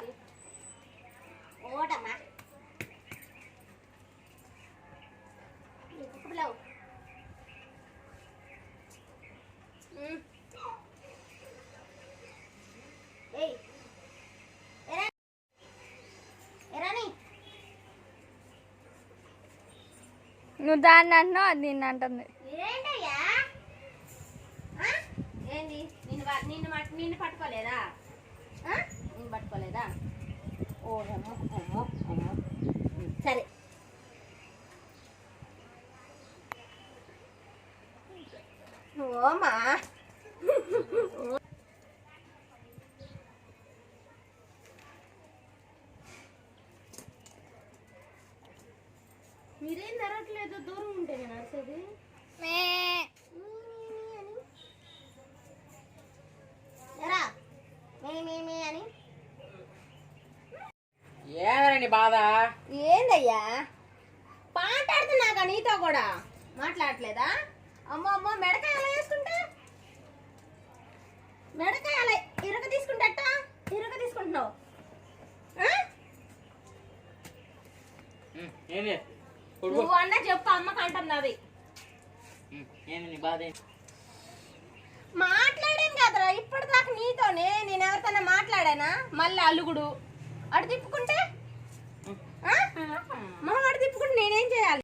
ఏంటి ఓటమ్మా. ఏయ్. నువ్వు దాన్ని అంటున్నావు అది నిన్ను అంటుంది. నిన్ను నిన్ను పట్టుకోలేదా ఆ? నిన్ను పట్టుకోలేదా ఓ అమ్మో అమ్మో అమ్మో ఉం, సరే. ఓమా. మీరేం నరట్లేదు దూరం ఉంటే నేను నడిచేది ఏమని బాధ? ఏందయ్యా? మాట్లాడుతున్నాగా నీతో కూడా? మాట్లాడట్లేదా? అమ్మో అమ్మో మెడకాయ ఎలా వేసుకుంటా? మెడకాయ అలా ఇరుక తీసుకుంటా? ఇరుక తీసుకుంటున్నావు. నువ్వు అన్న చెప్పు అమ్మకి అంటున్నది నీ? మాట్లాడాను కదరా ఇప్పటిదాకా నీతోనే నేను ఎవరితోనే మాట్లాడానా? మళ్ళీ అలుగుడు అటు తిప్పుకుంటే? మొహం తిప్పుకుంటే నేనేం చేయాలి?